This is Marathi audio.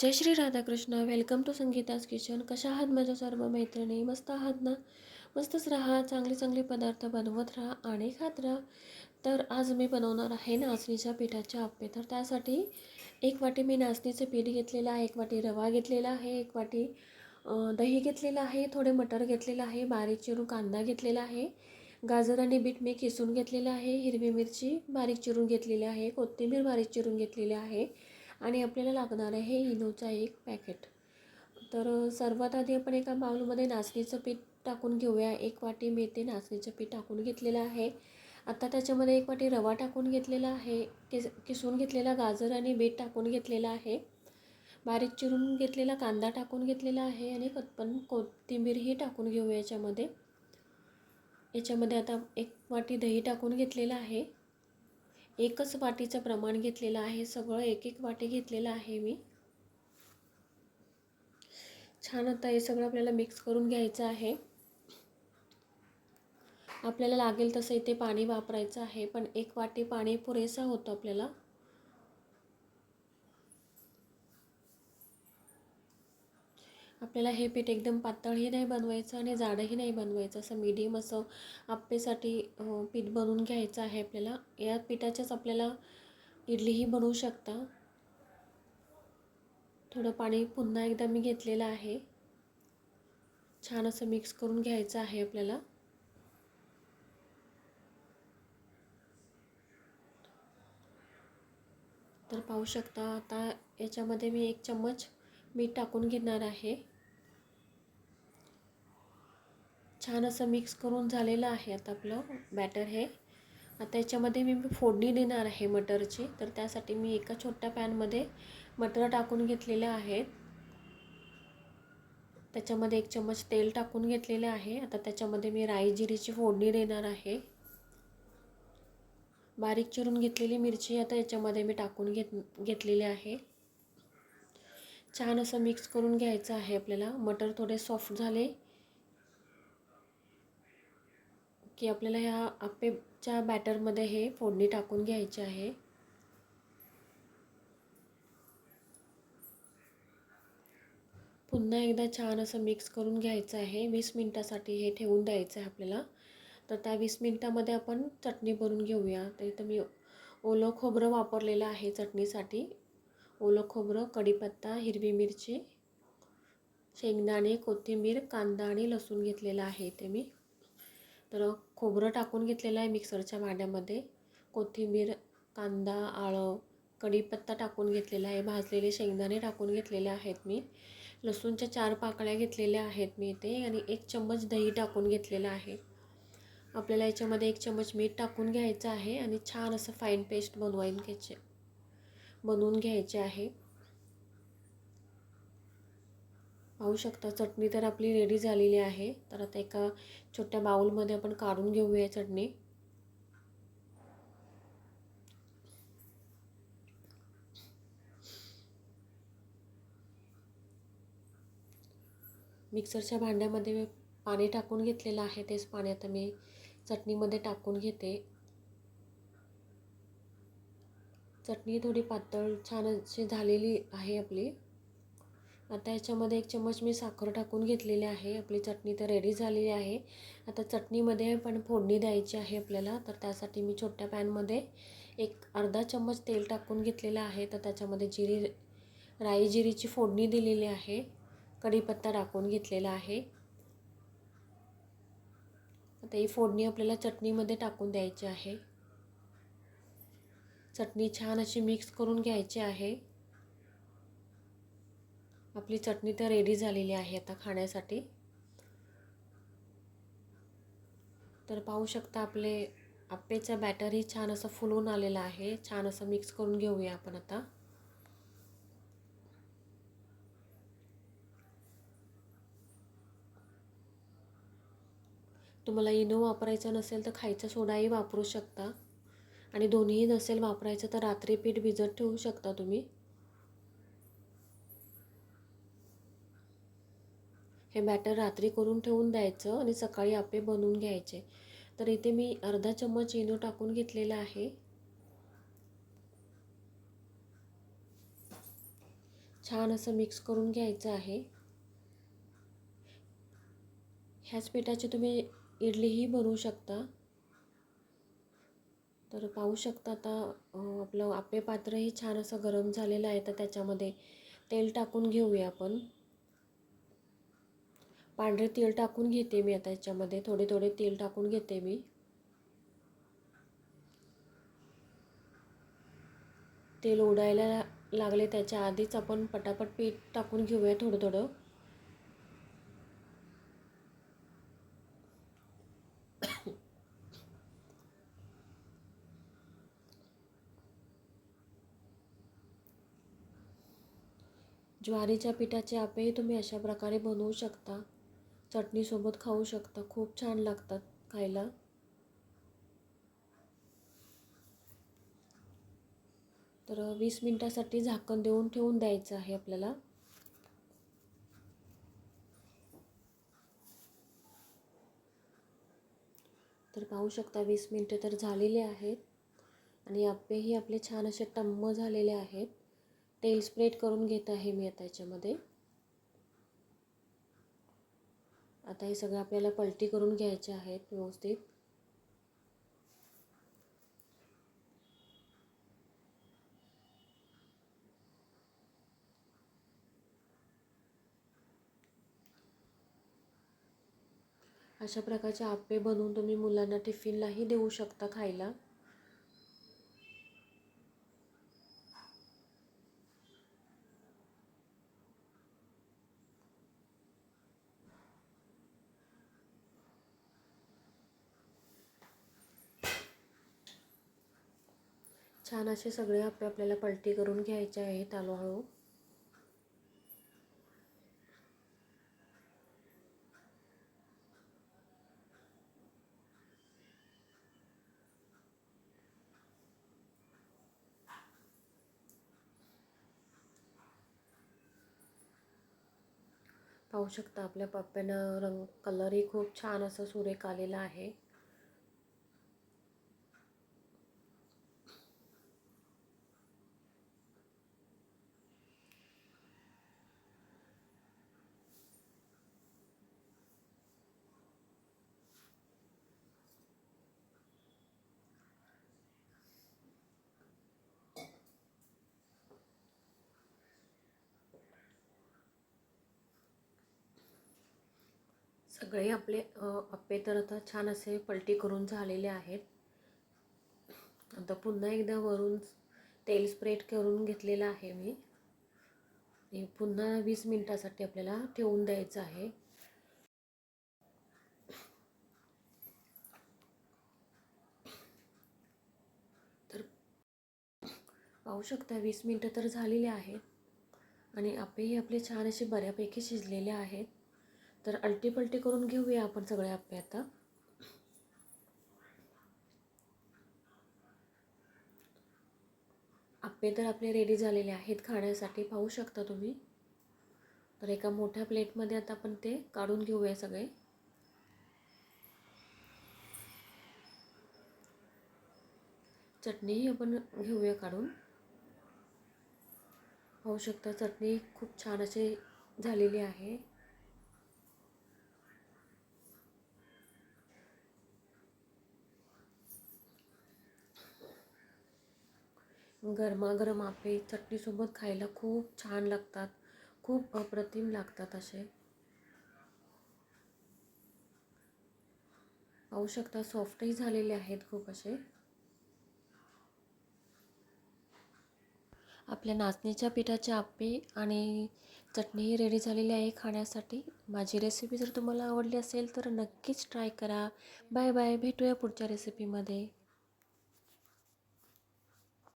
Jai Shri Radhakrishna. Welcome to Sangeeta's kitchen कशा आहात माझ्या सर्व मैत्रिणी? मस्त आहात ना? मस्तच राहा. चांगले चांगले पदार्थ बनवत राहा आणि खात राहा. तर आज मी बनवणार आहे नाचणीच्या पिठाचे आप्पे. तर त्यासाठी एक वाटी मी नाचणीचे पीठ घेतलेलं आहे एक वाटी रवा घेतलेला आहे एक वाटी दही घेतलेलं आहे थोडे मटर घेतलेलं आहे बारीक चिरून कांदा घेतलेला आहे गाजर आणि बीट मी किसून घेतलेलं आहे हिरवी मिरची बारीक चिरून घेतलेली आहे कोथिंबीर बारीक चिरून घेतलेली आहे आणि आपल्याला लागणार आहे इनोचा एक पॅकेट. तर सर्वात आधी आपण एका बाउलमध्ये नाचणीचं पीठ टाकून घेऊया. एक वाटी मी ते नाचणीचं पीठ टाकून घेतलेलं आहे. आता त्याच्यामध्ये एक वाटी रवा टाकून घेतलेला आहे. किस किसून घेतलेला गाजर आणि बीट टाकून घेतलेला आहे. बारीक चिरून घेतलेला कांदा टाकून घेतलेला आहे आणि कत्पन कोथिंबीरही टाकून घेऊया याच्यामध्ये. याच्यामध्ये आता एक वाटी दही टाकून घेतलेलं आहे. एकच वाटीचं प्रमाण घेतलेलं आहे. सगळं एक एक वाटी घेतलेलं आहे मी. छान आता हे सगळं आपल्याला मिक्स करून घ्यायचं आहे. आपल्याला लागेल तसं इथे पाणी वापरायचं आहे पण एक वाटी पाणी पुरेसा होतं आपल्याला. आपल्याला हे पीठ एकदम पातळही नाही बनवायचं आणि जाडही नाही बनवायचं. असं मीडियम असं आप्पेसाठी पीठ बनवून घ्यायचं आहे आपल्याला. या पिठाच्याच आपल्याला इडलीही बनवू शकता. थोडं पाणी पुन्हा एकदा मी घेतलेलं आहे. छान असं मिक्स करून घ्यायचं आहे आपल्याला. तर पाहू शकता आता याच्यामध्ये मी एक चम्मच मी टाकून घेणार आहे. छान असं मिक्स करून झालेलं आहे आता आपलं बॅटर हे. आता याच्यामध्ये मी फोडणी देणार आहे मटरची. तर त्यासाठी मी एका छोट्या पॅनमध्ये मटर टाकून घेतलेले आहेत. त्याच्यामध्ये एक चम्मच तेल टाकून घेतलेले आहे. आता त्याच्यामध्ये मी राई जिरीची फोडणी देणार आहे. बारीक चिरून घेतलेली मिरची आता याच्यामध्ये मी टाकून घेत घेतलेली आहे. छान असं मिक्स करून घ्यायचं आहे आपल्याला. मटर थोडे सॉफ्ट झाले की आपल्याला ह्या आप्पेच्या बॅटरमध्ये हे फोडणी टाकून घ्यायची आहे. पुन्हा एकदा छान असं मिक्स करून घ्यायचं आहे. वीस मिनटासाठी हे ठेवून द्यायचं आहे आपल्याला. तर त्या वीस मिनटामध्ये आपण चटणी भरून घेऊया. तर इथं मी ओलं खोबरं वापरलेलं आहे चटणीसाठी. ओलं खोबरं कढीपत्ता हिरवी मिरची शेंगदाणे कोथिंबीर कांदा आणि लसूण घेतलेला आहे ते मी. तर खोबरं टाकून घेतलेलं आहे मिक्सरच्या भांड्यामध्ये कोथिंबीर कांदा आळं कढीपत्ता टाकून घेतलेला आहे. भाजलेले शेंगदाणे टाकून घेतलेले आहेत मी. लसूणच्या चार पाकळ्या घेतलेल्या आहेत मी इथे आणि एक चम्मच दही टाकून घेतलेलं आहे. आपल्याला याच्यामध्ये एक चम्मच मीठ टाकून घ्यायचं आहे आणि छान असं फाईन पेस्ट बनवायला घ्यायचे बनवून घ्यायचे आहे. पाहू शकता चटणी तर आपली रेडी झालेली आहे. तर आता एका छोट्या बाऊलमध्ये आपण काढून घेऊया चटणी. मिक्सरच्या भांड्यामध्ये मी पाणी टाकून घेतलेलं आहे. तेच पाणी आता मी चटणीमध्ये टाकून घेते. चटणी थोडी पातळ छान अशी झालेली आहे आपली. आता याच्यामध्ये एक चम्मच मी साखर टाकून घेतलेली आहे. आपली चटणी तर रेडी झालेली आहे. आता चटणीमध्ये पण फोडणी द्यायची आहे आपल्याला. तर त्यासाठी मी छोट्या पॅनमध्ये एक अर्धा चम्मच तेल टाकून घेतलेलं आहे. तर त्याच्यामध्ये जिरी राई जिरीची फोडणी दिलेली आहे. कढीपत्ता टाकून घेतलेला आहे. आता ही फोडणी आपल्याला चटणीमध्ये टाकून द्यायची आहे. चटणी छान अशी मिक्स करून घ्यायची आहे. आपली चटणी तर रेडी झालेली आहे आता खाण्यासाठी. तर पाहू शकता आपले आप्पेचं बॅटरही छान असं फुलून आलेलं आहे. छान असं मिक्स करून घेऊया आपण आता. तुम्हाला इनो वापरायचा नसेल तर खायचा सोडाही वापरू शकता. आणि दोन्हीही नसेल वापरायचं तर रात्री पीठ भिजत ठेवू शकता तुम्ही. हे बॅटर रात्री करून ठेवून द्यायचं आणि सकाळी आपे बनवून घ्यायचे. तर इथे मी अर्धा चम्मच इनो टाकून घेतलेला आहे. छान असं मिक्स करून घ्यायचं आहे. ह्याच पिठाची तुम्ही इडलीही बनवू शकता. तर पाहू शकता आता आपलं आपले पात्रही छान असं गरम झालेलं आहे तर त्याच्यामध्ये तेल टाकून घेऊया आपण. पांढरे तेल टाकून घेते मी आता याच्यामध्ये. थोडे थोडे तेल टाकून घेते मी. तेल उडायला लागले त्याच्या आधीच आपण पटापट पीठ टाकून घेऊया थोडं थोडं. ज्वारीच्या पिठाचे आपेही तुम्ही अशा प्रकारे बनवू शकता. चटणीसोबत खाऊ शकता. खूप छान लागतात खायला. तर वीस मिनटासाठी झाकण देऊन ठेवून द्यायचं आहे आपल्याला. तर पाहू शकता वीस मिनटं तर झालेले आहेत. आणि आपेही आपले छान असे टम्म झालेले आहेत. तेल स्प्रेड करून घेत आहे मी आता याच्यामध्ये. आता हे सगळं आपल्याला पलटी करून घ्यायचे आहेत व्यवस्थित. अशा प्रकारचे आप्पे बनवून तुम्ही मुलांना टिफिनलाही देऊ शकता खायला. छान असे सगळे आपले आपल्याला पलटी करून घ्यायचे आहेत हळूहळू पाहू शकता आपल्या पप्प्याना रंग कलरही खूप छान असं सुरेख आलेला आहे. सगळे आपले आप्पे तर आता छान असे पलटी करून झालेले आहेत. आता पुन्हा एकदा वरून तेल स्प्रेड करून घेतलेलं आहे मी. आणि पुन्हा वीस मिनटासाठी आपल्याला ठेवून द्यायचं आहे. तर पाहू शकता वीस मिनटं तर झालेली आहेत. आणि आप्पेही आपले छान असे बऱ्यापैकी शिजलेले आहेत. तर अलटी पलटी करून घेऊया आपण सगळे आप्पे आता. आप्पे तर आपले रेडी झालेले आहेत खाण्यासाठी. पाहू शकता तुम्ही. तर एका मोठ्या प्लेटमध्ये आता आपण ते काढून घेऊया सगळे. चटणीही आपण घेऊया काढून. पाहू शकता चटणी खूप छान अशी झालेली आहे. गरमागरम आप्पे चटणीसोबत खायला खूप छान लागतात. खूप अप्रतिम लागतात असे. पाहू शकता सॉफ्टही झालेले आहेत खूप असे. आपल्या नाचणीच्या पिठाचे आप्पे आणि चटणीही रेडी झालेली आहे खाण्यासाठी. माझी रेसिपी जर तुम्हाला आवडली असेल तर नक्कीच ट्राय करा. बाय बाय भेटूया पुढच्या रेसिपीमध्ये